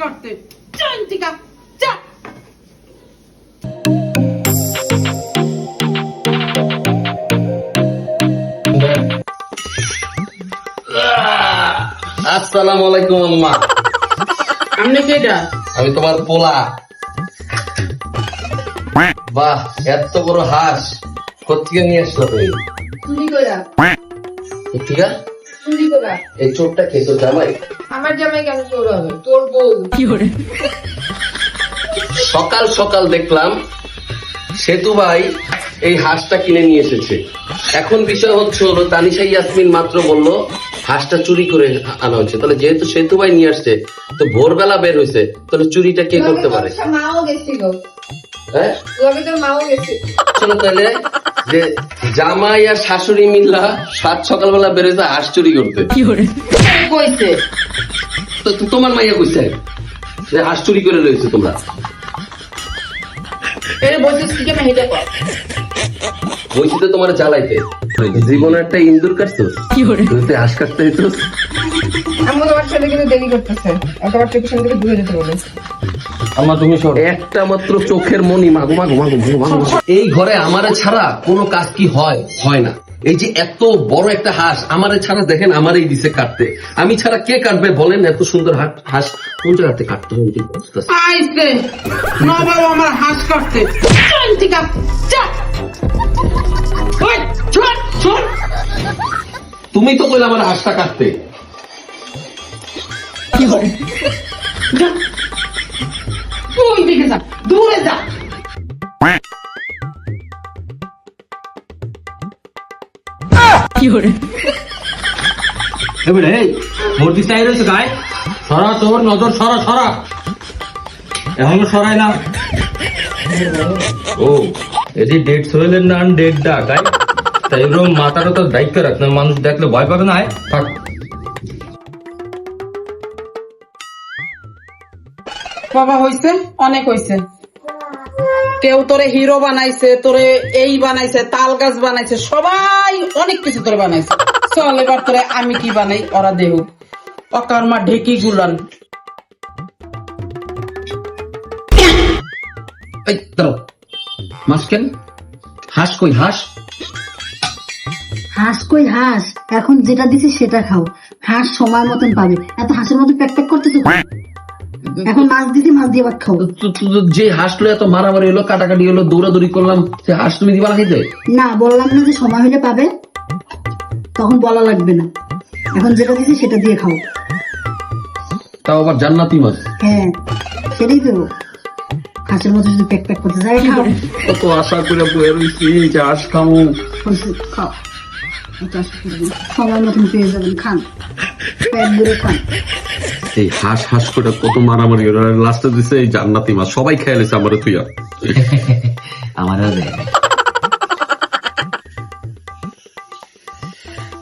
করতে চন্তিকা চা আসসালামু আলাইকুম আম্মা। আপনি কেটা আমি তোমার পোলা। বাহ এত বড় হাঁস। কোথেকে নিয়ে আসলো তুমি? করা এই চোরটা কে? তো জামাই? আমার জামাই কেন চোর হবে? তোর বউ। সকাল সকাল দেখলাম সেতু ভাই এই হাঁসটা কিনে নিয়ে এসেছে। এখন বিষয় হচ্ছে হলো তানিশা ইয়াসমিন মাত্র বলল হাঁসটা চুরি করে আনা হচ্ছে তাহলে যেহেতু সেতু ভাই নিয়ে আসছে তো ভোরবেলা বের হয়েছে তাহলে চুরিটা কে করতে পারে? মাও গেছিল। হ্যাঁ? তোর মাও গেছে। চলো তাহলে যে জামাই আর শাশুড়ি মিল্লা সাত সকালবেলা বেরোছে হাঁস চুরি করতে। কইছে? তো তো তোমার মাইয়া কইছে? যে হাঁস চুরি করে রয়েছে তোমরা। জ্বালাইতে। জীবনে একটা ইন্দুর হাঁস কাটতে হইতো? আমি তোমার সাথে কিন্তু দেরি করতেছে। আর তোমার থেকে দূরে যেতে বলে আমার তুমি সর। একটা মাত্র চোখের মনি মাগো মাগো মাগো মাগো মাগো মাগো। এই ঘরে আমারে ছাড়া কোনো কাজ কি হয়? হয় না। এই যে এত বড় একটা হাঁস আমারে ছাড়া দেখেন আমারই দিছে কাটতে। আমি ছাড়া কে কাটবে বলেন এত সুন্দর হাঁস কোন জায়গাতে কাটতে হবে বুঝতেছি। নবাব আমার হাঁস ওই ছোট তুমি তো কইলে আমার হাঁসটা কাটতে। যা। এবারে মূর্তি চাই রয়েছে গায়ে। সরা তোর নজর সরা সরা। এখন সরাই না। ও এটি ডেট সোহেলের নাম ডেট ডা গাই তাই এরকম মাথাটা তো দায়িত্ব রাখ না মানুষ দেখলে ভয় পাবে না থাক। বাবা হইছে অনেক হইছে কেউ তোরে হিরো বানাইছে, তোরে এই বানাইছে, তাল গাছ বানাইছে, সবাই অনেক কিছু তোরে বানাইছে। চল, এবার তোরে আমি কি বানাই? ওরা দেহ। ঢেকি গুলান। হাঁস কই? হাঁস? হাঁস কই? হাঁস। এখন যেটা দিছি সেটা খাও। হাঁস সময় মতন পাবে। এত হাঁসের মতো প্যাক প্যাক করতেছো? এখন মাছ দিছি মাছ দিয়ে ভাত খাও যে হাঁসলো এত মারামারি হলো কাটাকাটি হলো দৌড়াদৌড়ি করলাম সে হাঁস তুমি দিবা না খাইতে না বললাম না যে সময় হলে পাবে তখন বলা লাগবে না। এখন যেটা দিছি সেটা দিয়ে খাও তাও আবার জান্নাতি মাছ। হ্যাঁ সেটাই তো। হাঁসের মতো যদি প্যাক প্যাক করতে যায় খাও কত আশা করে বয়ে রয়েছি যে হাঁস খাও। আশা সময় মতন পেয়ে যাবেন খান। পেট ভরে খান। এই হাঁস হাঁস করে কত মারামারি লাস্টে দিছে এই জান্নাতি মাছ। সবাই খেয়ে লেছে আমার তুইয়া আমারও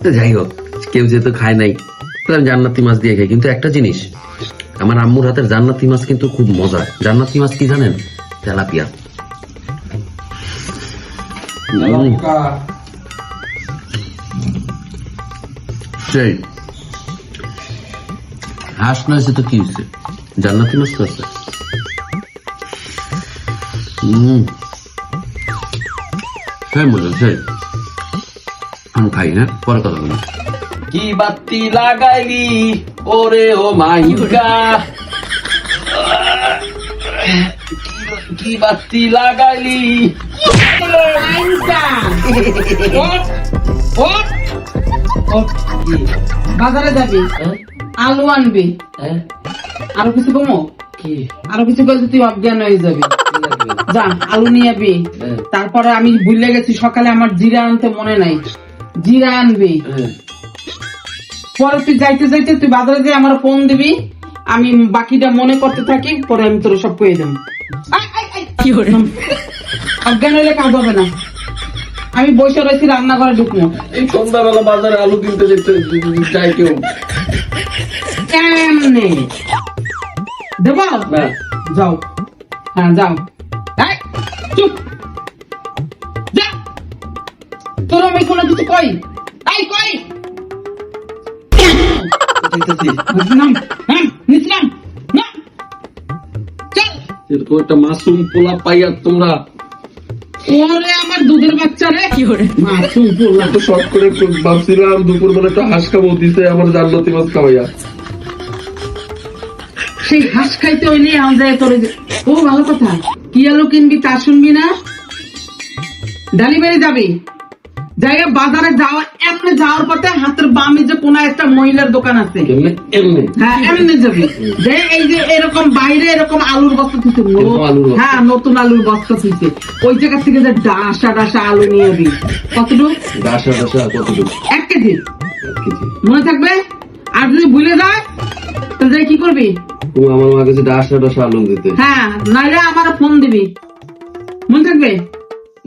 তো যাই হোক কেউ যেহেতু খায় নাই আমি জান্নাতি মাছ দিয়ে খাই। কিন্তু একটা জিনিস আমার আম্মুর হাতের জান্নাতি মাছ কিন্তু খুব মজা জান্নাতি মাছ কি জানেন? তেলাপিয়া। সেই। হাঁস না হয়েছে তো কি হয়েছে জান্নাতি মাছ তো আছে। হম। সেই মজা সেই আমি খাই হ্যাঁ পরে কথা বলি কি বাতি লাগাইলি? ওরে ও মাইকা কি বাতি লাগাইলি? বাজারে যাবি? আলু আনবি। আরও কিছু কমো কি? আরও কিছু বলতে তুই অজ্ঞান হয়ে যাবি। যা আলু নিয়ে আবি। তারপরে আমি ভুলে গেছি সকালে আমার জিরা আনতে মনে নাই। জিরা আনবি। পরে তুই যাইতে যাইতে তুই বাজারে যে আমার ফোন দিবি। আমি বাকিটা মনে করতে থাকি পরে আমি তোর সব কয়ে দেবো। কি অজ্ঞান হইলে কাজ হবে না। আমি বসে রয়েছি রান্নাঘরে ঢুকবো। এই সন্ধ্যাবেলা বাজারে আলু কিনতে যেতে চাই কেউ। কেমনে? দেবো? যাও। হ্যাঁ যাও। চুপ। যা। তোর আমি কোনো কিছু কই? কই? একটা মাসুম পোলা পাইয়া তোমরা। ওরে আমার দুধের বাচ্চা রে। কি করে মাসুম পোলা তো শর্ট করে ভাবছিলাম দুপুর বেলা একটা হাঁস খাব দিছে আমার জান্নাতি মাছ খাওয়াইয়া। সেই হাঁস খাইতে হইলে এখন যায় তোর ও ভালো কথা। কি আলু কিনবি তা শুনবি না? ডেলিভারি যাবি? জায়গা বাজারে যাওয়া এমনি যাওয়ার পথে হাতের বামে যে কোন একটা মহিলার দোকান আছে। এমনি? হ্যাঁ এমনি যাবি। যে এই যে এরকম বাইরে এরকম আলুর বস্তা বস্তা। হ্যাঁ নতুন আলুর বস্তা থুইছে। ওই জায়গা থেকে যে ডাসা ডাসা আলু নিয়ে যাবি কতটুকু ডাসা ডাসা কতটুকু এক কেজি। মনে থাকবে? আর যদি ভুলে যায়? যাই কি করবি? তুমি আমার মা কাছে ডাসা ডাসা আলু দিতে। হ্যাঁ নাইলে আমার ফোন দিবি। মনে থাকবে?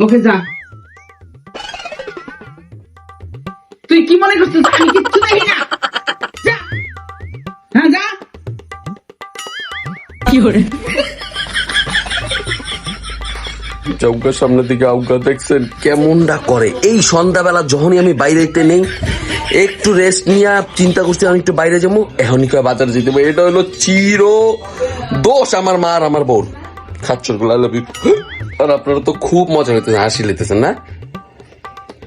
ওকে যা। তুই কি মনে করছিস? আমি কিচ্ছু দেখি না। যা। হ্যাঁ যা। কি করে? চৌকার সামনের দিকে আউকা দেখছেন। কেমনটা করে? এই সন্ধ্যাবেলা যখনই আমি বাইরেতে নেই একটু রেস্ট নিয়ে চিন্তা করছি, আমি একটু বাইরে যাব। এখনই কয় বাজার যেতে হবে। এটা হলো চির দোষ আমার মা আর আমার বউর খাচ্ছরগুলো লাভ আর আপনারা তো খুব মজা হইতেছেন হাসি লেতেছেন না?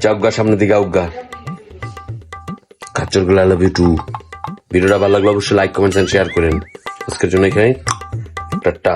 চাউগা সামনের দিকে আউগা খাচ্ছরগুলো লাভ টু ভিডিওটা ভালো লাগলে অবশ্যই লাইক কমেন্ট শেয়ার করেন। আজকের জন্য এখানে টাটা।